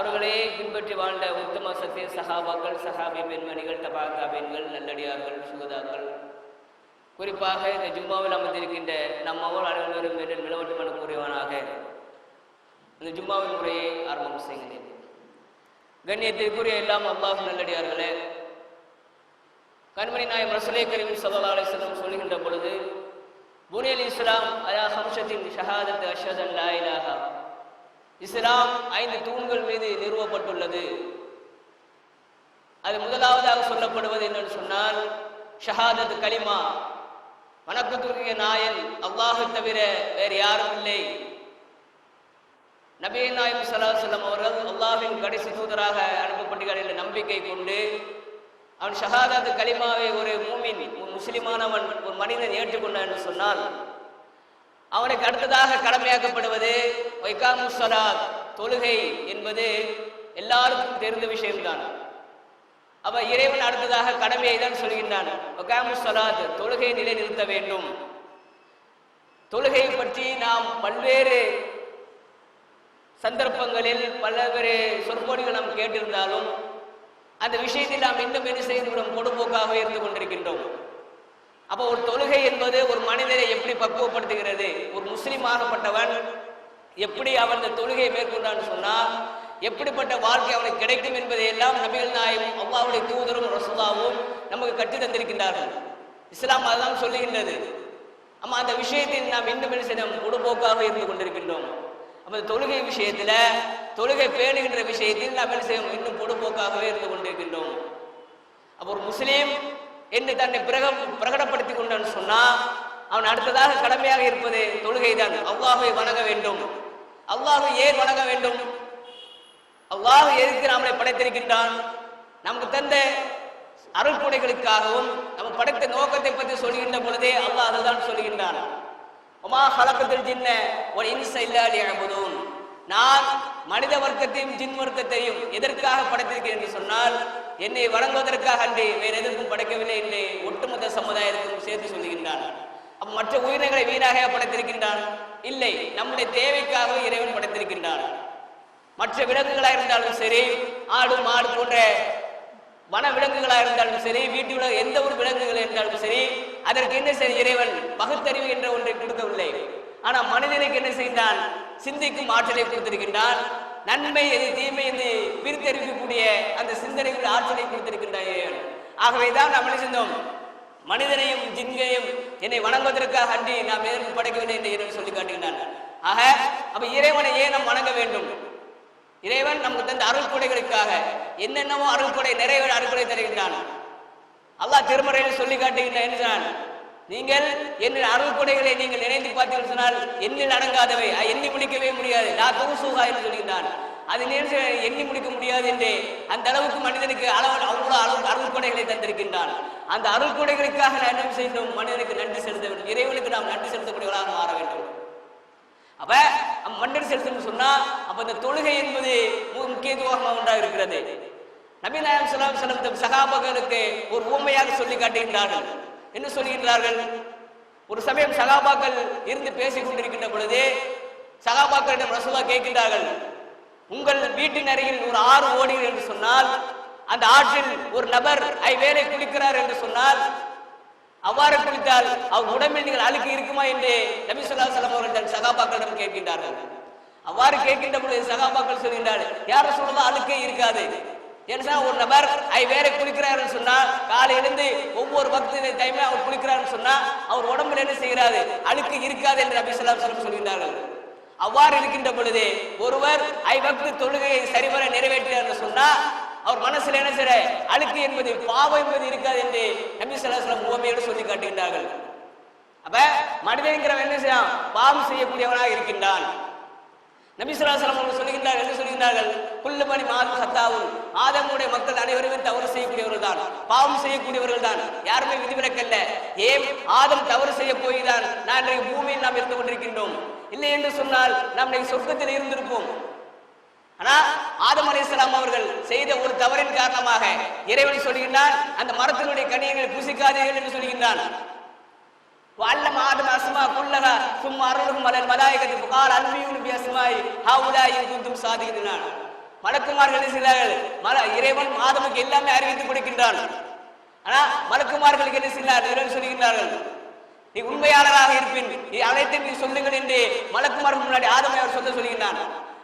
அவர்களே பின்பற்றி வாழ்ந்த உத்தம சத்திய சகாபாக்கள் சஹாபி பெண்மணிகள் தபாகா பெண்கள் நல்லடியார்கள் சுகதாக்கள். குறிப்பாக இந்த ஜும்மாவில் அமர்ந்திருக்கின்ற நம் அவள் அனைவரும் என்று நிலவட்டு மன கூறியவனாக இந்த ஜும்மாவின் முறையை ஆரம்பம் செய்கிறேன். கண்ணியத்திற்குரிய எல்லாம் அல்லாஹ் நல்லடியார்களே கண்மணி நாயம் ரசூலை கரீம் ஸல்லல்லாஹு அலைஹி சொல்லுகின்ற பொழுது புனியல் இஸ்லாம் அலா ஹம்சத்தின் ஷஹாதத் அஷதன் லா இலாஹா இஸ்லாம் ஐந்து தூண்கள் மீது நிறுவப்பட்டுள்ளது. அது முதலாவதாக சொல்லப்படுவது என்னன்னு சொன்னால் ஷஹாதத் கலிமா. வணக்கத்திற்குரிய நாயன் அல்லாஹை தவிர வேறு யாரும் இல்லை. நபி நாயம் சல்லாஹம் அவர்கள் அல்லாஹின் கடைசி தூதராக அனுப்பப்பட்டார் என்ற நம்பிக்கை கொண்டு அவன் ஷஹாதத் கலிமாவை ஒரு மூமின் ஒரு முஸ்லிமானவன் ஒரு மனிதன் ஏற்றுக்கொண்டான் என்று சொன்னால் அவனுக்கு அடுத்ததாக கடமையாக்கப்படுவது வைகாமு தொழுகை என்பது எல்லாருக்கும் தெரிந்த விஷயம்தான். அப்ப இறைவன் அடுத்ததாக கடமையை தான் சொல்கின்றான். வைகாமு தொழுகை நிலை நிலைநிறுத்த வேண்டும். தொழுகை பற்றி நாம் பல்வேறு சந்தர்ப்பங்களில் பல்வேறு சொற்பொழிகள் நாம் கேட்டிருந்தாலும் அந்த விஷயத்தில் நாம் இன்னும் என்ன செய்துவிடும்? பொடுபோக்காக இருந்து கொண்டிருக்கின்றோம். அப்போ ஒரு தொழுகை என்பது ஒரு மனிதரை எப்படி பக்குவப்படுத்துகிறது? ஒரு முஸ்லீம் ஆகப்பட்டவன் எப்படி அவன் அந்த தொழுகையை மேற்கொண்டான்னு சொன்னால் எப்படிப்பட்ட வாழ்க்கை அவனுக்கு கிடைக்கும் என்பதை எல்லாம் நபிகள் நாயும் அல்லாவுடைய தூதரும் ரசுல்லாவும் நமக்கு கற்று தந்திருக்கின்றார்கள். இஸ்லாம் அதுதான் சொல்லுகின்றது. ஆமா அந்த விஷயத்தில் நாம் இன்னும் என்ன செய்யணும்? இருந்து கொண்டிருக்கின்றோம். அந்த தொழுகை விஷயத்துல தொழுகை பேணுகின்ற விஷயத்தில் நாம் என்ன செய்யணும்? இன்னும் பொடுபோக்காகவே இருந்து கொண்டிருக்கின்றோம். அப்போ ஒரு முஸ்லீம் என்று தன்னை பிரக பிரகடப்படுத்திக் கொண்டான்னு சொன்னா அவன் அடுத்ததாக கடமையாக இருப்பது தொழுகை தான். வணங்க வேண்டும். அல்லாஹை ஏன் வணங்க வேண்டும்? அல்லாஹ் எதுக்கு நம்மளை படைத்திருக்கின்றான். நமக்கு தந்த அருள்குடைகளுக்காகவும் நம்ம படைத்த நோக்கத்தை பற்றி சொல்கின்ற பொழுதே அல்லாஹ் அதுதான் சொல்கின்றான். உமா ஹலக்கத்தில் சின்ன ஒரு இன்சை இல்லாடி அழுவதும் நான் மனித வர்க்கத்தையும் ஜின் வர்க்கத்தையும் எதற்காக படைத்திருக்கிறேன் என்று சொன்னால் என்னை வழங்குவதற்காக அன்றி வேறு எதற்கும் படைக்கவில்லை என்று ஒட்டுமொத்த சமுதாயத்திற்கும் சேர்த்து சொல்லுகின்றான். அப்ப மற்ற உயிரினங்களை வீணாக படைத்திருக்கின்றான்? இல்லை நம்முடைய தேவைக்காக இறைவன் படைத்திருக்கின்றான். மற்ற விலங்குகளாக இருந்தாலும் சரி ஆடு மாடு போன்ற வன விலங்குகளாக இருந்தாலும் சரி வீட்டு உள்ள எந்த ஒரு விலங்குகள் இருந்தாலும் சரி அதற்கு என்ன சரி இறைவன்? பகுத்தறிவு என்ற ஒன்றை கொடுக்கவில்லை. ஆனா மனிதனுக்கு என்ன செய்தான் சிந்திக்கும் ஆற்றலை கொடுத்திருக்கின்றான் நன்மை எது தீமை என்று பிரித்தறிவிக்கக்கூடிய அந்த சிந்தனைகள் ஆற்றலை கொடுத்திருக்கின்றான் ஆகவேதான் நாம் என்ன செஞ்சோம் மனிதனையும் ஜின்கையும் என்னை வணங்குவதற்காக அன்றி நாம் எதற்கு படைக்கவில்லை என்று இறைவன் சொல்லி காட்டுகின்றான். ஆக அப்ப இறைவனை ஏன் நாம் வணங்க வேண்டும்? இறைவன் நமக்கு தந்த அருள் கொடைகளுக்காக என்னென்னவோ அருள் கொடை நிறைய அருள் கொடை தருகின்றான். அல்லாஹ் திருமறையில் சொல்லி காட்டுகின்றான் என்றான் நீங்கள் என்னுடைய அருள்கொடைகளை நீங்கள் நினைந்து பார்த்தீர்கள் சொன்னால் எண்ணில் அடங்காதவை. எண்ணி முடிக்கவே முடியாது. நான் தூசுகா என்று சொல்கின்றான். அது நினைச்சு எண்ணி முடிக்க முடியாது என்று அந்த அளவுக்கு மனிதனுக்கு அளவு அவ்வளவு அளவு அருள் கொடைகளை தந்திருக்கின்றான். அந்த அருள் கொடைகளுக்காக நான் என்ன செய்தோம்? மனிதனுக்கு நன்றி செலுத்த வேண்டும் இறைவனுக்கு நாம் நன்றி செலுத்தக்கூடியவர்களாக மாற வேண்டும். அப்ப மன்னர் செலுத்தணும்னு சொன்னா அப்ப இந்த தொழுகை என்பது முக்கியத்துவமாக ஒன்றாக இருக்கிறது. நபி நாயம் சலாம் சலம் சகாபகனுக்கு ஒரு ஊமையாக சொல்லி காட்டுகின்றார்கள். என்ன சொல்கின்றார்கள்? ஒரு சமயம் சகாபாக்கள் இருந்து பேசிக் கொண்டிருக்கின்ற பொழுது சகாபாக்களிடம் ரசூலா கேட்கின்றார்கள் உங்கள் வீட்டின் அருகில் ஒரு ஆறு ஓடுகிறது என்று சொன்னால் அந்த ஆற்றில் ஒரு நபர் ஐ வேலை குளிக்கிறார் என்று சொன்னால் அவ்வாறு குளித்தால் அவர் உடம்பில் நீங்கள் அழுக்கு இருக்குமா? என்று நபி சொல்லா சலம் அவர்கள் சகாபாக்களிடம் கேட்கின்றார்கள். அவ்வாறு கேட்கின்ற பொழுது சகாபாக்கள் சொல்கின்றார்கள் யாரும் சொல்லலாம் அழுக்கே இருக்காது. ஏன்னா ஒரு நபர் ஐ வேற குளிக்கிறாருன்னு சொன்னா காலை எழுந்து ஒவ்வொரு பக்தி டைமே அவர் குளிக்கிறாருன்னு சொன்னா அவர் உடம்புல என்ன செய்கிறாரு? அழுக்கு இருக்காது என்று நபி சொல்லாம் சலம் சொல்கின்றார்கள் அவ்வாறு இருக்கின்ற பொழுது ஒருவர் ஐ பக்தி தொழுகையை சரிவர நிறைவேற்றினார் சொன்னால் சொன்னா அவர் மனசுல என்ன செய்ய அழுக்கு என்பது பாவம் என்பது இருக்காது என்று நபி ஸல்லல்லாஹு உவமையோடு சொல்லி காட்டுகின்றார்கள் அப்ப மனிதன்கிறவன் என்ன செய்யலாம் பாவம் செய்யக்கூடியவனாக இருக்கின்றான். நபிசுல்லாசலம் அவர்கள் சொல்லுகின்றார் என்று சொல்லுகின்றார்கள் குல்லுமணி மாது சத்தாவும் ஆதமுடைய மக்கள் அனைவருமே தவறு செய்யக்கூடியவர்கள் தான் பாவம் செய்யக்கூடியவர்கள் தான் யாருமே விதிவிலக்கல்ல ஏன் ஆதம் தவறு செய்ய போய் தான் நான் இன்றைக்கு பூமியில் நாம் இருந்து கொண்டிருக்கின்றோம் இல்லை என்று சொன்னால் நாம் இன்றைக்கு சொர்க்கத்தில் இருந்திருப்போம் ஆனா ஆதம் அலைஹிஸ்ஸலாம் அவர்கள் செய்த ஒரு தவறின் காரணமாக இறைவன் சொல்கின்றான் அந்த மரத்தினுடைய கனியங்களை புசிக்காதீர்கள் என்று சொல்கின்றான் وعلم آدم أسماء كلها ثم عرضهم على الملائكة فقال أنبئوني بأسماء هؤلاء إن كنتم صادقين மலக்குமார்கள் என்ன செய்தார்கள்? மல இறைவன் ஆதமுக்கு எல்லாமே அறிவித்து கொடுக்கின்றான். ஆனா மலக்குமார்களுக்கு என்ன செய்தார்? சொல்கின்றார்கள் நீ உண்மையாளராக இருப்பின் நீ அனைத்தையும் நீ சொல்லுங்கள் என்று மலக்குமார்கள் முன்னாடி ஆதமை அவர் சொல்ல சொல்கின்றான்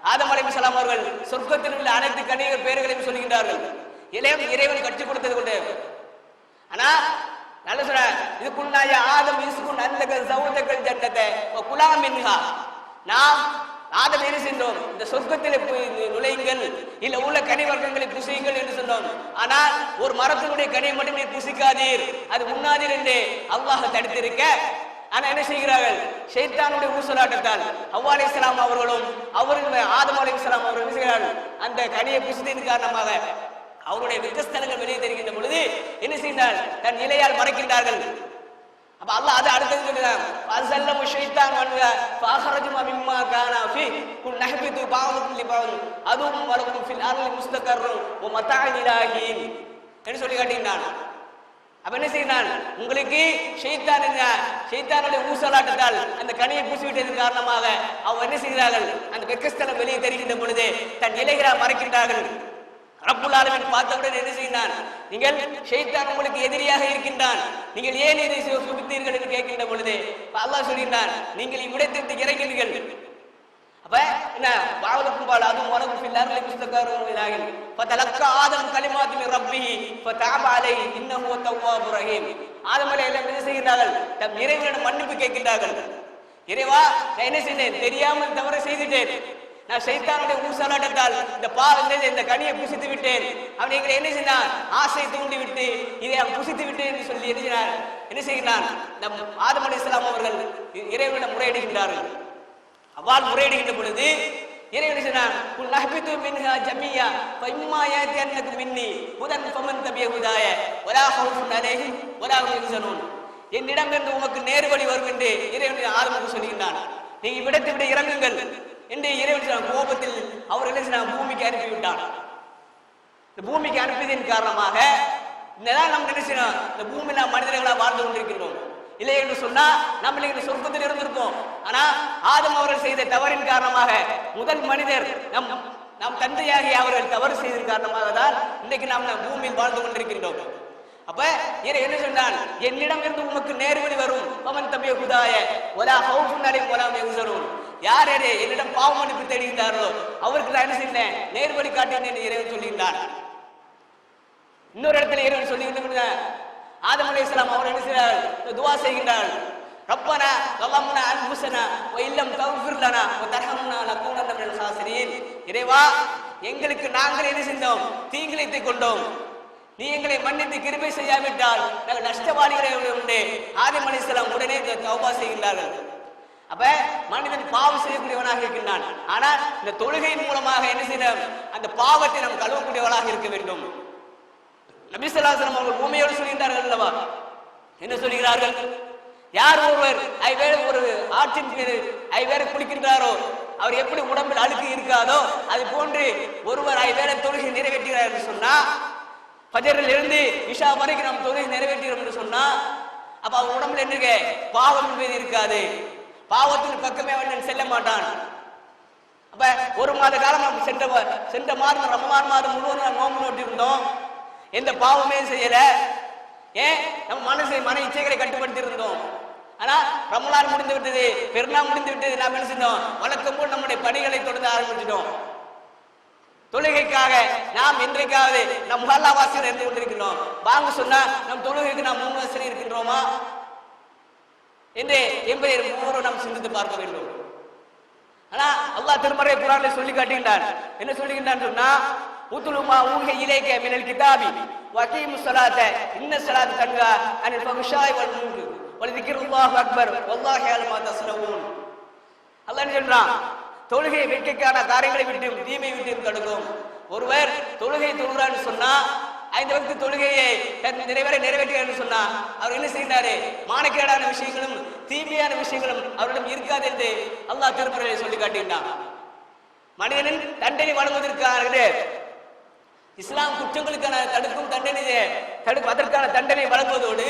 ஆதம் அலைஹிஸ்ஸலாம் அவர்கள் சொர்க்கத்தில் உள்ள அனைத்து கனிகள் பெயர்களையும் சொல்கின்றார்கள் இளையவன் இறைவன் கற்றுக் கொடுத்தது கொண்டு ஆனா நல்ல சொல்ற இதுக்குள்ளாய ஆதம் இசுக்கு நல்ல சௌதங்கள் ஜன்னத்தை குலாம் மின்ஹா. நாம் ஆதம் என்ன சென்றோம் இந்த சொர்க்கத்தில் போய் நுழையுங்கள். இல்ல உள்ள கனி வர்க்கங்களை புசியுங்கள் என்று சொன்னோம் ஆனால் ஒரு மரத்தினுடைய கனியை மட்டும் நீ புசிக்காதீர். அது உண்ணாதீர் என்று அல்லாஹ் தடுத்திருக்க. ஆனா என்ன செய்கிறார்கள்? ஷைத்தானுடைய ஊசலாட்டத்தால் அவ்வா இஸ்லாம் அவர்களும் அவர்கள் ஆதம் அலைஹிஸ்ஸலாம் அவர்கள் செய்கிறார்கள்? அந்த கனியை புசித்ததின் காரணமாக அவருடைய விக்கஸ்தலங்கள் வெளியே தெரிகின்ற பொழுது என்ன செய்தார் தன் நிலையால் மறைக்கின்றார்கள். அப்ப அல்லாஹ் அது அடுத்தது சொல்லுவ அது செல்ல ஷைத்தான் வன்க ஃபாஹரஜும் மிம்மா கானா ஃபி குல் நஹ்பிது பாவத்துல் லிபாவ் அதுவும் வலக்கும் ஃபில் அர்லி முஸ்தகர்ரும் வ மத்தாஇன் இலாஹீன் என்று சொல்லி காட்டுகின்றான் அப்ப என்ன செய்தான் உங்களுக்கு ஷைத்தான் என்ன ஷைத்தானுடைய ஊசலாட்டத்தால் அந்த கனியை பூசிவிட்டதன் காரணமாக அவன் என்ன செய்கிறார்கள்? அந்த வெக்கஸ்தலம் வெளியே தெரிகின்ற பொழுது தன் இலைகளா மறைக்கின்றார்கள். ரப்புல் ஆலமீன் பார்த்தவுடன் என்ன செய்தான் நீங்கள் ஷைத்தான் உங்களுக்கு எதிரியாக இருக்கின்றான். நீங்கள் ஏன் இதை சு- சுபித்தீர்கள் என்று கேட்கின்ற பொழுது அல்லாஹ் சொல்கின்றான் நீங்கள் இவ்விடத்திற்கு இறங்கினீர்கள் அப்ப என்ன? பாவலுக்கும் பால் அதுவும் உனக்கு இல்லாமல் புஸ்தகாரும் இதாகில் ஃபதலக்க ஆதம் கலிமாத்து மின் ரப்பிஹி ஃபதஅப அலைஹி இன்னஹு தவ்வாபுர் ரஹீம். ஆதம் அலைஹிஸ்ஸலாம் என்ன செய்கிறார்கள் தம் இறைவனிடம் மன்னிப்பு கேட்கின்றார்கள். இறைவா நான் என்ன செய்தேன்? தெரியாமல் தவறு செய்துட்டேன். நான் சைத்தானுடைய ஊசலாட்டத்தால் இந்த பாவங்கள் இந்த கனியை புசித்து விட்டேன். அவன் எங்களை என்ன செய்தான்? ஆசை தூண்டி விட்டு இதை அவன் புசித்து விட்டேன் என்று சொல்லி என்ன செய்கிறார் என்ன செய்கிறான் நம் ஆதம் அலைஹிஸ்ஸலாம் அவர்கள் இறைவனிடம் முறையிடுகின்றார்கள். அவ்வாறு முறையிடுகின்ற பொழுது இறைவன் சொன்னான் குல் நஹ்பிது மின்ஹா ஜமியா ஃபஇம்மா யாத்தியன்னக மின்னி ஹுதன் ஃபமன் தபிய ஹுதாய வலா ஹவுஃபுன் அலைஹிம் வலா ஹும் யஹ்சனூன். என்னிடமிருந்து உமக்கு நேர்வழி வரும் என்று இறைவன் ஆதமுக்கு சொல்கின்றான். நீங்க இவ்விடத்தை விட இறங்குங்கள். என்று இறைவன் சொன்னான். கோபத்தில் அவர் என்ன செய்தான் பூமிக்கு அனுப்பி விட்டான். இந்த பூமிக்கு அனுப்பியதன் காரணமாக இதெல்லாம் நம்ம செய்யணும்? இந்த பூமியில மனிதர்களாக வாழ்ந்து கொண்டிருக்கின்றோம் இல்லை என்று சொன்னா நம்ம இந்த சொர்க்கத்தில் இருந்திருப்போம். ஆனா ஆதம் அவர்கள் செய்த தவறின் காரணமாக முதல் மனிதர் நம் நம் தந்தையாகி அவர்கள் தவறு செய்ததன் காரணமாக தான் இன்றைக்கு நாம் நம் பூமியில் வாழ்ந்து கொண்டிருக்கின்றோம். அப்ப இறை என்ன சொன்னான்? என்னிடம் இருந்து உமக்கு நேர்வழி வரும். பவன் தம்பிய குதாய ஒலா ஹவுஃபுன் அலைஹிம் வலா யஹ்சனூன் யார் யாரே என்னிடம் பாவம் மன்னிப்பு தேடுகின்றார்களோ அவருக்கு நான் என்ன செய்தேன்? நேர்வழி காட்டினேன் என்று இறைவன் சொல்லியிருந்தான் இன்னொரு இடத்துல இறைவன் சொல்லி ஆதம் அலைஹிஸ்ஸலாம் அவர் என்ன செய்கிறார்கள் துவா செய்கின்றார் ரப்பனா வல்லம்னா அன்புசனா வ இல்லம் தவ்ஃபிர் லனா வ தர்ஹம்னா மினல் இறைவா எங்களுக்கு நாங்கள் என்ன செஞ்சோம்? தீங்கிழைத்துக் கொண்டோம். நீ எங்களை மன்னித்து கிருபை செய்யாவிட்டால் நாங்கள் நஷ்டவாளிகளை உண்டு? ஆதம் அலைஹிஸ்ஸலாம் உடனே தௌபா செய்கின்றார்கள். அப்ப மனிதன் பாவம் செய்யக்கூடியவனாக இருக்கின்றான். ஆனால் இந்த தொழுகையின் மூலமாக என்ன செய்யணும் அந்த பாவத்தை நாம் கழுவக்கூடியவளாக இருக்க வேண்டும். நபிசல்லாசனம் அவர்கள் உண்மையோடு சொல்கின்றார்கள் அல்லவா? என்ன சொல்கிறார்கள்? யார் ஒருவர் ஐவேறு ஒரு ஆற்றின் மீது ஐவேறு குளிக்கின்றாரோ அவர் எப்படி உடம்பில் அழுக்கு இருக்காதோ அது போன்று ஒருவர் ஐவேறு தொழுகை நிறைவேற்றுகிறார் என்று சொன்னா பஜரில் இருந்து இஷா வரைக்கும் நாம் தொழுகை நிறைவேற்றுகிறோம் என்று சொன்னா அப்ப அவர் உடம்புல என்னங்க? பாவம் என்பது இருக்காது. பாவத்தின் பக்கமே அவன் செல்ல மாட்டான். அப்ப ஒரு மாத காலம் நம்ம சென்ற சென்ற மாதம் ரமலான் மாதம் முழுவதும் நாம் நோம்பு நோட்டி இருந்தோம் எந்த பாவமே செய்யல. ஏன்? நம்ம மனசை மன இச்சைகளை கட்டுப்படுத்தி இருந்தோம் ஆனா ரமலான் முடிந்து விட்டது பெருநாள் முடிந்து விட்டது நாம் என்ன செஞ்சோம்? வழக்கம் போல் நம்முடைய பணிகளை தொடர்ந்து ஆரம்பிச்சிட்டோம். தொழுகைக்காக நாம் இன்றைக்காவது நம் முகல்லாவாசியில் இருந்து கொண்டிருக்கிறோம் வாங்க சொன்னா நம் தொழுகைக்கு நாம் மூணு வசதி இருக்கின்றோமா? என்று என்பதை ஒவ்வொரு நாம் சிந்தித்து பார்க்க வேண்டும். ஆனா அல்லாஹ் திருமறை குரான்ல சொல்லி காட்டுகின்றான். என்ன சொல்லுகின்றான் சொன்னா உத்துலுமா ஊஹ இலேக மினல் கிதாபி. வகீம் ஸலாத்த இன்ன சலாத் கண்கா அனில் பகுஷாய் வல் முன்கர் வல் அல்லாஹ் அக்பர் வல்லாஹ் அலமா தஸ்னவூன் அல்லாஹ் சொல்றான்? தொழுகை வேட்கைக்கான காரியங்களை விட்டும் தீமை விட்டும் தடுக்கும். ஒருவர் தொழுகை தொழுகிறான்னு சொன்னா ஐந்து வகுத்து தொழுகையை நிறைவேற நிறைவேற்றுகிறார் சொன்னா அவர் என்ன செய்கிறாரு? மானக்கேடான விஷயங்களும் தீமையான விஷயங்களும் அவரிடம் இருக்காது என்று அல்லாஹ் திருப்பறையை சொல்லி காட்டுகின்றான் மனிதனின் தண்டனை வழங்குவதற்காக இஸ்லாம் குற்றங்களுக்கான தடுக்கும் தண்டனையை தடுக்கும் அதற்கான தண்டனை வழங்குவதோடு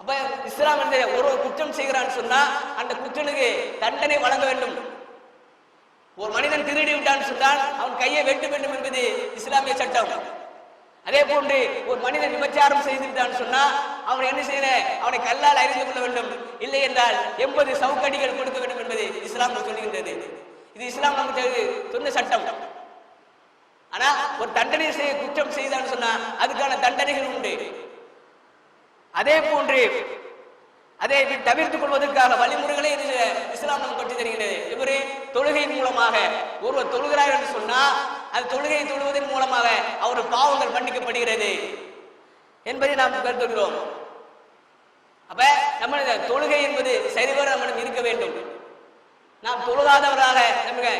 அப்ப இஸ்லாம் வந்து ஒரு ஒரு குற்றம் செய்கிறான்னு சொன்னா அந்த குற்றனுக்கு தண்டனை வழங்க வேண்டும். ஒரு மனிதன் திருடி விட்டான்னு சொன்னால் அவன் கையை வெட்ட வேண்டும் என்பது இஸ்லாமிய சட்டம். அதே போன்று ஒரு மனிதன் விபச்சாரம் செய்து சொன்னா அவன் என்ன செய்யல? அவனை கல்லால் அறிந்து கொள்ள வேண்டும். இல்லை என்றால் எண்பது சவுக்கடிகள் கொடுக்க வேண்டும் என்பது இஸ்லாம் சொல்லுகின்றது இது இஸ்லாம் நமக்கு சொன்ன சட்டம். ஆனா ஒரு தண்டனை செய்ய குற்றம் செய்தான்னு சொன்னா அதுக்கான தண்டனைகள் உண்டு. அதே போன்று அதை தவிர்த்துக் கொள்வதற்காக வழிமுறைகளை இது இஸ்லாம் நமக்கு பற்றி தருகிறது. இவரு தொழுகையின் மூலமாக ஒருவர் தொழுகிறார் என்று சொன்னால் அது தொழுகையை தொழுவதன் மூலமாக அவர் பாவங்கள் மன்னிக்கப்படுகிறது என்பதை நாம் கருத்துகிறோம் அப்ப நம்ம தொழுகை என்பது சரிவர நம்மிடம் இருக்க வேண்டும். நாம் தொழுகாதவராக நமக்கு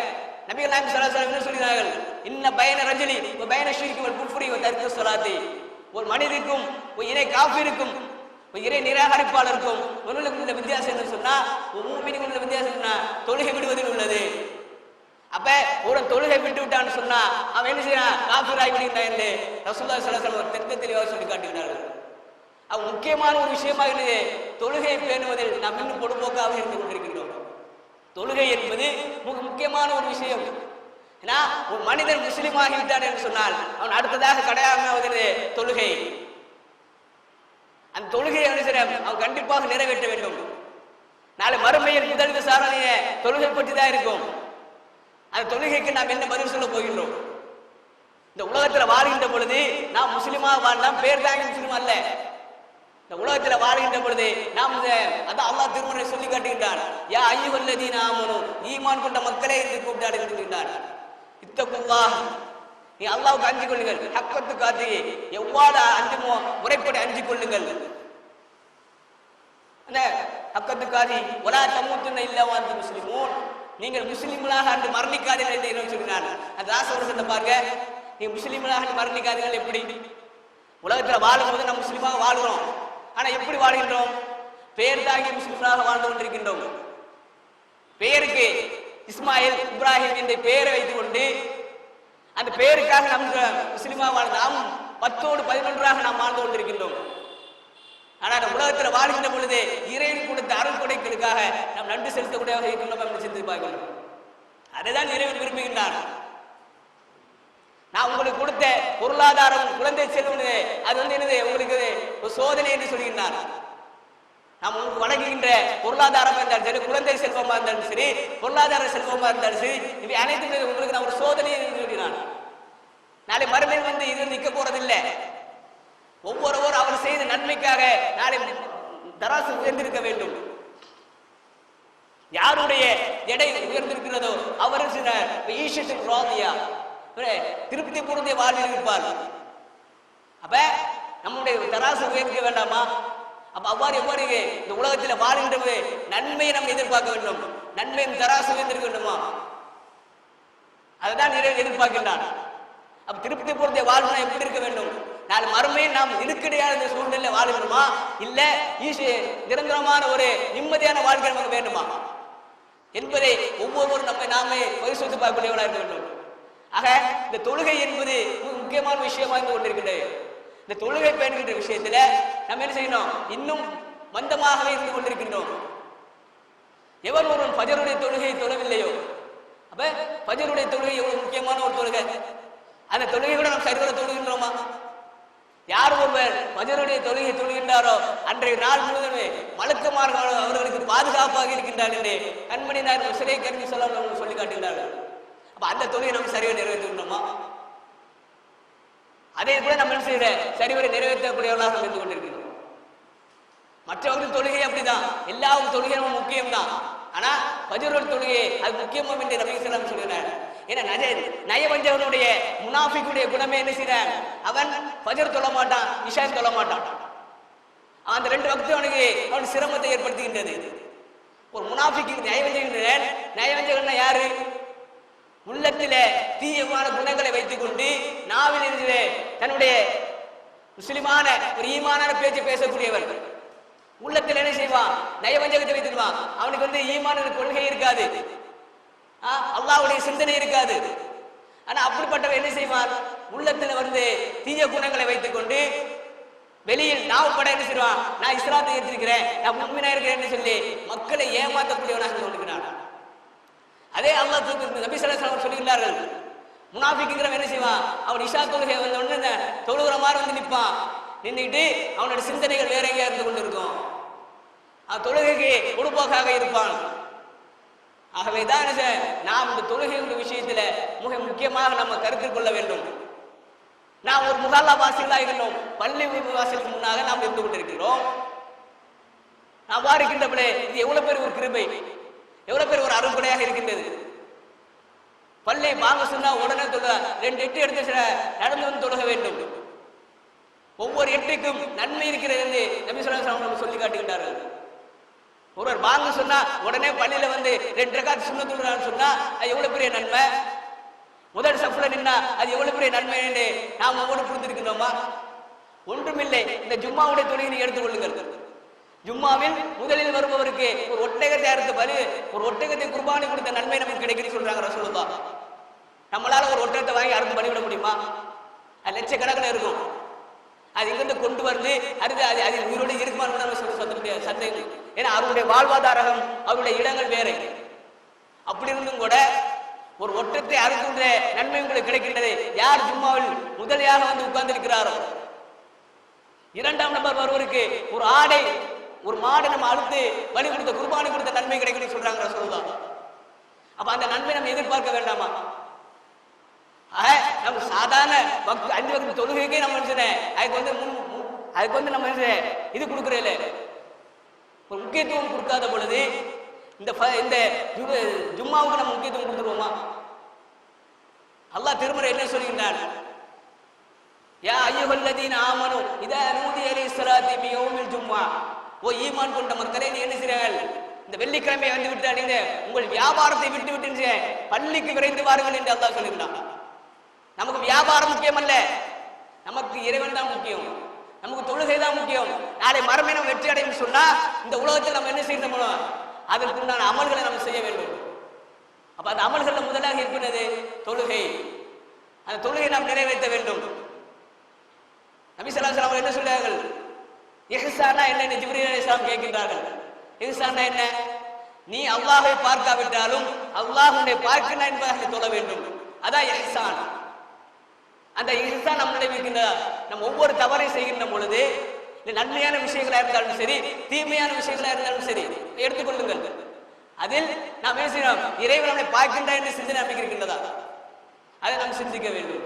நபிகள் நாயகம் ஸல்லல்லாஹு அலைஹி என்ன சொல்கிறார்கள்? இன்ன பயன ரஜினி பயன ஷிர்கி ஒரு குஃப்ரி ஒரு தர்க்க ஸலாத்தி. ஒரு மனிதருக்கும் ஒரு இணை காஃபிருக்கும் ஒரு இறை நிராகரிப்பாளருக்கும் ஒருவனுக்கும் உள்ள வித்தியாசம் என்ன சொன்னா ஒரு மூமினுக்கும் உள்ள வித்தியாசம் சொன்னா தொழுகை விடுவதில் உள்ளது. அப்ப ஒரு தொழுகை விட்டு விட்டான்னு சொன்னா அவன் என்ன செய்யறான்? காஃபிர் ஆகி விடுகிறான் என்று ரசூலுல்லாஹி ஸல்லல்லாஹு அலைஹி தெற்க தெளிவாக சொல்லி காட்டுகிறார்கள் அது முக்கியமான ஒரு விஷயமாக இருந்தது. தொழுகையை பேணுவதில் நாம் இன்னும் பொடுபோக்காக இருந்து கொண்டிருக்கின்றோம். தொழுகை என்பது மிக முக்கியமான ஒரு விஷயம். ஏன்னா ஒரு மனிதன் முஸ்லீம் ஆகிவிட்டான் என்று சொன்னால் அவன் அடுத்ததாக கடையாவது தொழுகை. அந்த தொழுகையை அனுசரம் அவன் கண்டிப்பாக நிறைவேற்ற வேண்டும். நாளை மறுமையில் முதல் விசாரணைய தொழுகை பற்றி தான் இருக்கும். அந்த தொழுகைக்கு நாம் என்ன பதில் சொல்ல போகின்றோம்? இந்த உலகத்துல வாழ்கின்ற பொழுது நாம் முஸ்லிமா வாழலாம் பேர் தாங்க முஸ்லிம் அல்ல. இந்த உலகத்துல வாழ்கின்ற பொழுது நாம் இந்த அதான் அல்லாஹ் திருமணை சொல்லி காட்டுகின்றான் யா ஐயுவல்லதீன நாமனும் ஈமான் கொண்ட மக்களே என்று கூப்பிட்டாடு இருக்கின்றான் இத்தக்குல்லா நீ அல்லாவுக்கு அஞ்சு கொள்ளுங்கள். ஹக்கத்து காத்து எவ்வாறு அஞ்சுமோ முறைப்படி அஞ்சு கொள்ளுங்கள். என்ன? ஹக்கத்து காதி ஒலா தமுத்துன இல்ல வாழ்ந்து முஸ்லிமூன். நீங்கள் முஸ்லிம்களாக அன்று மரணிக்காதீர்கள் என்று சொல்கிறான் அந்த ராசவரசத்தை பாருங்க நீங்க முஸ்லிம்களாக மரணிக்காதீர்கள் எப்படி? உலகத்துல வாழும்போது நம்ம முஸ்லீமாக வாழ்கிறோம். ஆனா எப்படி வாழ்கின்றோம்? பெயர் தாங்கி முஸ்லிம்களாக வாழ்ந்து கொண்டிருக்கின்றோம். பெயருக்கு இஸ்மாயில் இப்ராஹிம் என்ற பெயரை வைத்துக் கொண்டு அந்த பெயருக்காக நம் முஸ்லிமாக வாழ நாம் பத்தோடு பதினொன்றாக நாம் வாழ்ந்து கொண்டிருக்கின்றோம். ஆனா அந்த உலகத்தில் வாழ்கின்ற பொழுது இறைவன் கொடுத்த அருள் கொடைகளுக்காக நாம் நன்றி செலுத்தக்கூடியவர்கள் இருக்கின்றோம் என்று சிந்தித்து பார்க்கணும். அதைதான் இறைவன் விரும்புகின்றான். நான் உங்களுக்கு கொடுத்த பொருளாதாரம் குழந்தை செல்வம் அது வந்து என்னது? உங்களுக்கு ஒரு சோதனை என்று சொல்கின்றார். நாம் உங்களுக்கு வழங்குகின்ற பொருளாதாரமா இருந்தாலும் சரி குழந்தை செல்வமா இருந்தாலும் சரி பொருளாதார செல்வமா இருந்தாலும் சரி இவை அனைத்துமே உங்களுக்கு நான் ஒரு சோதனை என்று சொல்கிறான் நாளை மறுமை வந்து இது நிற்க போறதில்லை. ஒவ்வொருவர் அவர் செய்த நன்மைக்காக நாளை தராசு உயர்ந்திருக்க வேண்டும். யாருடைய எடை உயர்ந்திருக்கிறதோ அவர் ஈஷத்தில் ரோதியா. திருப்தி பொருந்திய வாழ்வில் இருப்பார். அப்ப நம்முடைய தராசு உயர்த்திக்க வேண்டாமா? அப்ப அவ்வாறு எவ்வாறு இந்த உலகத்தில் வாழ்கின்றது நன்மையை நம்ம எதிர்பார்க்க வேண்டும். நன்மையும் தராசு உயர்ந்திருக்க வேண்டுமா? அதுதான் இறைவன் எதிர்பார்க்கின்றான் அப்ப திருப்தி பொருந்திய வாழ்வு எப்படி இருக்க வேண்டும்? நாலு மறுமையில் நாம் நெருக்கடியான இந்த சூழ்நிலை வாழ்கிறோமா? இல்ல ஈசு நிரந்தரமான ஒரு நிம்மதியான வாழ்க்கை நமக்கு வேண்டுமா? என்பதை ஒவ்வொருவரும் நம்மை நாமே பரிசோதித்து பார்க்கக்கூடியவர்களாக இருக்க வேண்டும். ஆக இந்த தொழுகை என்பது முக்கியமான விஷயமா இருந்து கொண்டிருக்கின்றது. இந்த தொழுகை பயன்கின்ற விஷயத்துல நம்ம என்ன செய்யணும்? இன்னும் மந்தமாகவே இருந்து கொண்டிருக்கின்றோம். எவர் ஒருவன் பஜருடைய தொழுகையை தொழவில்லையோ? அப்ப பஜருடைய தொழுகை எவ்வளவு முக்கியமான ஒரு தொழுகை? அந்த தொழுகை கூட நம்ம சரிவர தொழுகின்றோமா? யார் ஒருவர் மஜருடைய தொழுகை தொழுகின்றாரோ அன்றைய நாள் முழுவதுமே மலக்குமார்கள் அவர்களுக்கு பாதுகாப்பாக இருக்கின்றார் என்று கண்மணி நாயர் சிறை கருவி சொல்ல சொல்லி காட்டுகிறார்கள் அப்ப அந்த தொழுகை நம்ம சரிவரை நிறைவேற்றுகின்றோமா அதே கூட நம்ம என்ன செய்யற? சரிவரை நிறைவேற்றக்கூடியவர்களாக நம்ம இருந்து கொண்டிருக்கிறோம். மற்றவர்கள் தொழுகை அப்படிதான். எல்லா தொழுகையும் முக்கியம்தான். ஆனா பஜரோட தொழுகை அது முக்கியமும் என்று நபி சொல்லாம் சொல்கிறார் ஏன்னா நஜ நயவஞ்சகனுடைய முனாஃபிக்குடைய குணமே என்ன செய்றான் அவன் பஜர் தொழ மாட்டான் இஷான் தொழ மாட்டான். அந்த ரெண்டு வக்து அவனுக்கு அவன் சிரமத்தை ஏற்படுத்துகின்றது. ஒரு முனாஃபிக்கு நயவஞ்சகன் நயவஞ்சகன் யாரு? உள்ளத்திலே தீயமான குணங்களை வைத்துக் கொண்டு நாவில் இருக்கிற தன்னுடைய முஸ்லிமான ஒரு ஈமானான பேச்சு பேசக்கூடியவர். உள்ளத்தில் என்ன செய்வான்? நயவஞ்சகத்தை வைத்துடுவான் அவனுக்கு வந்து ஈமான கொள்கை இருக்காது. ஆ, சிந்தனை இருக்காது. ஆனா அப்படிப்பட்டவன் என்ன செய்வான் உள்ளத்துல வந்து தீய குணங்களை வைத்துக் கொண்டு வெளியில் நாவுப்பட என்ன செய்வான்? நான் இஸ்லாத்தை ஏற்றிருக்கிறேன் நான் உண்மையா இருக்கிறேன்னு சொல்லி மக்களை ஏமாற்றக்கூடியவனாக கொண்டிருக்கிறான் அதே அல்லாஹ் தூக்கு நபி ஸல்லல்லாஹு அலைஹி முனாஃபிக்குங்கிறவன் என்ன செய்வான்? அவன் இஷா தொழுகை வந்த உடனே இந்த தொழுகிற மாதிரி வந்து நிற்பான். நின்றுட்டு அவனோட சிந்தனைகள் வேற எங்கேயா இருந்து கொண்டு இருக்கும். அவன் தொழுகைக்கு உடுப்போக்காக இருப்பான். ஆகவே தான் நாம் இந்த தொழுகையுடைய விஷயத்துல மிக முக்கியமாக நம்ம கருத்தில் கொள்ள வேண்டும். நாம் ஒரு முகாலா வாசிகளாக இருந்தோம் பள்ளி வாசலுக்கு முன்னாக நாம் இருந்து கொண்டிருக்கிறோம். நாம் வாரிக்கின்றபடியே இது எவ்வளவு பேர் ஒரு கிருபை? எவ்வளவு பேர் ஒரு அருள்படையாக இருக்கின்றது? பல்லை வாங்க சொன்னா உடனே தொழுக ரெண்டு எட்டு எடுத்து சில நடந்து வந்து தொழுக வேண்டும். ஒவ்வொரு எட்டுக்கும் நன்மை இருக்கிறது என்று நபி சொல்லி சொல்லி காட்டுகின்றார்கள். ஒருவர் வாங்க சொன்னா உடனே பள்ளியில வந்து ரெண்டு ரகாத்து சுண்ண தொழுகிறான்னு சொன்னா அது எவ்வளவு பெரிய நன்மை? முதல் சஃப்ல நின்னா அது எவ்வளவு பெரிய நன்மை என்று நாம் ஒவ்வொரு புரிந்திருக்கிறோமா ஒன்றுமில்லை இந்த ஜும்மாவுடைய தொழிலை எடுத்துக் கொள்ளுங்கள். ஜும்மாவில் முதலில் வருபவருக்கு ஒரு ஒட்டகத்தை அறுத்து பலி ஒரு ஒட்டகத்தை குர்பானி கொடுத்த நன்மை நமக்கு கிடைக்குது சொல்றாங்க ரசூலுல்லா நம்மளால ஒரு ஒட்டகத்தை வாங்கி அறுத்து பலிவிட முடியுமா? அது லட்சக்கணக்கில் இருக்கும். அது இங்கிருந்து கொண்டு வந்து அறுத்து அது அது உயிரோடு இருக்குமான்னு நம்ம சொல்ல முடியாது சந்தேகம் ஏன்னா அவருடைய வாழ்வாதாரம் அவருடைய இடங்கள் வேறு. அப்படி இருந்தும் கூட ஒரு ஒட்டத்தை அறுக்கின்ற நன்மை உங்களுக்கு கிடைக்கின்றது. யார் ஜும்மாவில் முதலியாக வந்து உட்கார்ந்திருக்கிறாரோ? இரண்டாம் நம்பர் வருவருக்கு ஒரு ஆடை ஒரு மாடை நம்ம அழுத்து வலி கொடுத்த குர்பானி கொடுத்த நன்மை கிடைக்கும்னு சொல்றாங்க ரசூலுல்லாஹ். அப்ப அந்த நன்மை நம்ம எதிர்பார்க்க வேண்டாமா? நம்ம சாதாரண பக்தி அஞ்சு வகுப்பு தொழுகைக்கே நம்ம நினைச்சேன் அதுக்கு வந்து முன் அதுக்கு வந்து நம்ம இது கொடுக்குறேல ஒரு முக்கியத்துவம் கொடுக்காத பொழுது இந்த இந்த ஜு- ஜும்மாவுக்கு நம்ம முக்கியத்துவம் கொடுத்துருவோமா? அல்லாஹ் திருமறை என்ன சொல்கின்றான்? யா ஐயுஹல்லதீன ஆமனும் இதை நூதி அலி சராதி மிகவும் ஜும்மா. ஓ ஈமான் கொண்ட மக்களே நீ என்ன செய்றீர்கள் இந்த வெள்ளிக்கிழமை வந்து விட்டு அணிந்த உங்கள் வியாபாரத்தை விட்டு விட்டு பள்ளிக்கு விரைந்து வாருங்கள் என்று அல்லாஹ் சொல்லியிருந்தான். நமக்கு வியாபாரம் முக்கியம் அல்ல நமக்கு இறைவன் தான் முக்கியம். நமக்கு தொழுகை தான் முக்கியம். நாளை மரமே நம்ம வெற்றி அடையும் சொன்னா இந்த உலகத்தில் நம்ம என்ன செய்யணும் அதற்குண்டான அமல்களை நம்ம செய்ய வேண்டும். அப்ப அந்த அமல்கள்ல முதலாக இருக்கின்றது தொழுகை. அந்த தொழுகை நாம் நிறைவேற்ற வேண்டும். நபி ஸல்லல்லாஹு என்ன சொல்றார்கள் இஹ்சானா என்ன? ஜிப்ரீல் அலிஸ்லாம் கேட்கின்றார்கள். இஹ்சானா என்ன? நீ அல்லாஹை பார்க்காவிட்டாலும் அல்லாஹ் உன்னை பார்க்கிறான் என்பதாக சொல்ல வேண்டும். அதான் இஹ்சான். அந்த இஹ்சான் நம்மளை இருக்கின்ற நம்ம ஒவ்வொரு தவறை செய்கின்ற பொழுது நன்மையான விஷயங்களா இருந்தாலும் சரி தீமையான விஷயங்களா இருந்தாலும் சரி எடுத்துக்கொள்ளுங்கள் அதில் நாம் என்ன செய்யணும்? இறைவன் நம்மை என்று சிந்தனை நமக்கு இருக்கின்றதா? அதை நாம் சிந்திக்க வேண்டும்.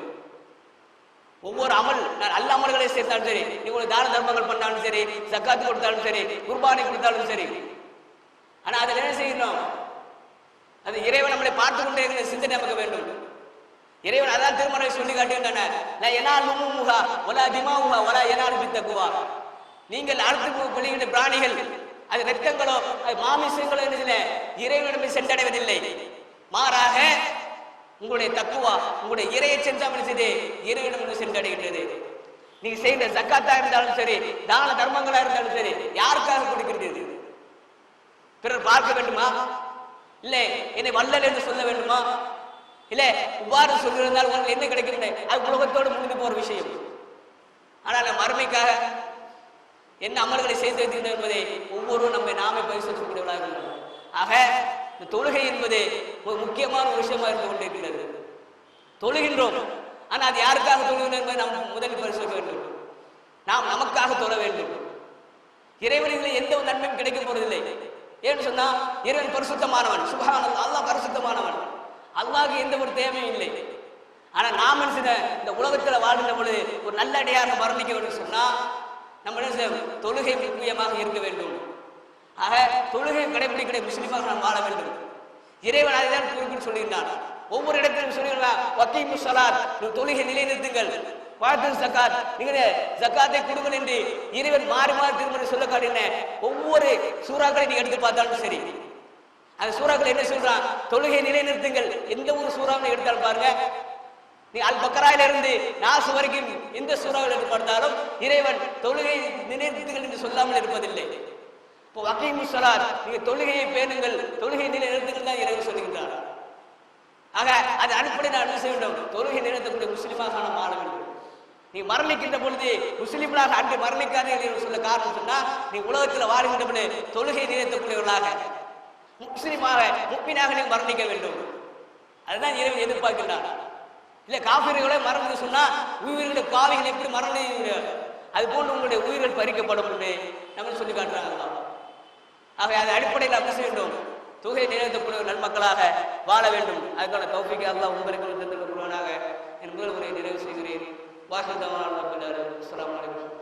ஒவ்வொரு அமல் நான் நல்ல அமல்களை சேர்த்தாலும் சரி நீ ஒரு தான தர்மங்கள் பண்ணாலும் சரி சக்காத்து கொடுத்தாலும் சரி குர்பானை கொடுத்தாலும் சரி. ஆனா அதில் என்ன செய்யணும்? அது இறைவன் நம்மளை பார்த்து கொண்டே இருக்கிற சிந்தனை நமக்கு வேண்டும். இறைவன் அதான் திருமணம் சொல்லி காட்டுகின்றன நான் எனால் முகா ஒலா திமாவுகா ஒலா எனால் பித்தக்குவா நீங்கள் அழுத்து கொள்கின்ற பிராணிகள் அது ரத்தங்களோ அது மாமிசங்களோ என்ன இறைவனிடம் சென்றடைவதில்லை. மாறாக உங்களுடைய தக்குவா உங்களுடைய இறையை சென்றாமல் செய்து இறைவனிடம் சென்றடைகின்றது. நீங்க செய்கிற சக்காத்தா இருந்தாலும் சரி தான தர்மங்களா இருந்தாலும் சரி யாருக்காக கொடுக்கின்றது பிறர் பார்க்க வேண்டுமா? இல்லை என்னை வல்லல் என்று சொல்ல வேண்டுமா? இல்ல இவ்வாறு சொல்லியிருந்தால் உங்களுக்கு என்ன கிடைக்கிறது? அது உலகத்தோடு முடிந்து போற விஷயம். ஆனால் நம் மறுமைக்காக என்ன அமல்களை செய்து வைத்திருந்தோம் என்பதை ஒவ்வொருவரும் நம்மை நாமே பரிசோதிக்கக்கூடியவர்களாக இருக்கிறோம் ஆக இந்த தொழுகை என்பது ஒரு முக்கியமான ஒரு விஷயமா இருந்து கொண்டிருக்கிறது. தொழுகின்றோம். ஆனால் அது யாருக்காக தொழுகின்றோம் என்பதை நாம் முதலில் பரிசோதிக்க வேண்டும். நாம் நமக்காக தொழ வேண்டும். இறைவனில் எந்த ஒரு நன்மையும் கிடைக்க போறதில்லை ஏன்னு சொன்னா இறைவன் பரிசுத்தமானவன். சுபஹான் அல்லாஹ் பரிசுத்தமானவன். அல்லாஹுக்கு எந்த ஒரு தேவையும் இல்லை. ஆனால் நாம் என்ன இந்த உலகத்தில் வாழ்கின்ற பொழுது ஒரு நல்ல அடையாக மரணிக்க வேண்டும் சொன்னா நம்ம என்ன தொழுகை முக்கியமாக இருக்க வேண்டும். ஆக தொழுகை கடைபிடிக்கிற முஸ்லீமாக நாம் வாழ வேண்டும். இறைவன் அதைதான் குறிப்பிட்டு சொல்லியிருந்தான். ஒவ்வொரு இடத்திலும் சொல்லுகிறான் வக்கீமு முசலாத் தொழுகை நிலைநிறுத்துங்கள் வாழ்த்து ஜக்காத் நீங்க ஜக்காத்தை கொடுங்கள் என்று இறைவன் மாறி மாறி திருமணம் சொல்ல காட்டின ஒவ்வொரு சூறாக்களை நீங்க எடுத்து பார்த்தாலும் சரி. அந்த சூறாக்கள் என்ன சொல்றான்? தொழுகை நிலைநிறுத்துங்கள் எந்த ஒரு சூறாவில் எடுத்தாலும் பாருங்க. நீ அல் பக்கராயில இருந்து நாசு வரைக்கும் எந்த சூறாவில் எடுத்து பார்த்தாலும் இறைவன் தொழுகை நிலைநிறுத்துங்கள் என்று சொல்லாமல் இருப்பதில்லை. இப்போ வகைமு சொல்லார் நீங்க தொழுகையை பேணுங்கள் தொழுகை நிலைநிறுத்துங்கள் தான் இறைவன் சொல்லுகின்றார். ஆக அது அடிப்படை நான் என்ன செய்ய வேண்டும்? தொழுகை நிலைநிறுத்தக்கூடிய முஸ்லிமாக நாம் ஆள வேண்டும் நீ மரணிக்கின்ற பொழுது முஸ்லிம்களாக அன்று மரணிக்காதே என்று சொல்ல காரணம் சொன்னா நீ உலகத்தில் வாழ்கின்ற பொழுது தொழுகை நிலையத்தக்கூடியவர்களாக முஸ்லிமாக முப்பினாக நீ மரணிக்க வேண்டும். அதுதான் இறைவன் எதிர்பார்க்கின்றான். இல்ல காபிர்களை மரணம் சொன்னா உயிர்களுடைய பாவைகள் எப்படி மரணம் அது போன்று உங்களுடைய உயிர்கள் பறிக்கப்படும் என்று நம்ம சொல்லி காட்டுறாங்க. ஆகவே ஆக அடிப்படையில் அப்படி செய்ய வேண்டும் தொகை நிறைவேற்றக்கூடிய நன்மக்களாக வாழ வேண்டும். அதுக்கான தௌஃபிக்கு அல்லாஹ் உங்களுக்கு தந்திருக்கிறவனாக என் முதல் உரையை நிறைவு செய்கிறேன். வாசல் தவறான அஸ்ஸலாமு அலைக்கும்.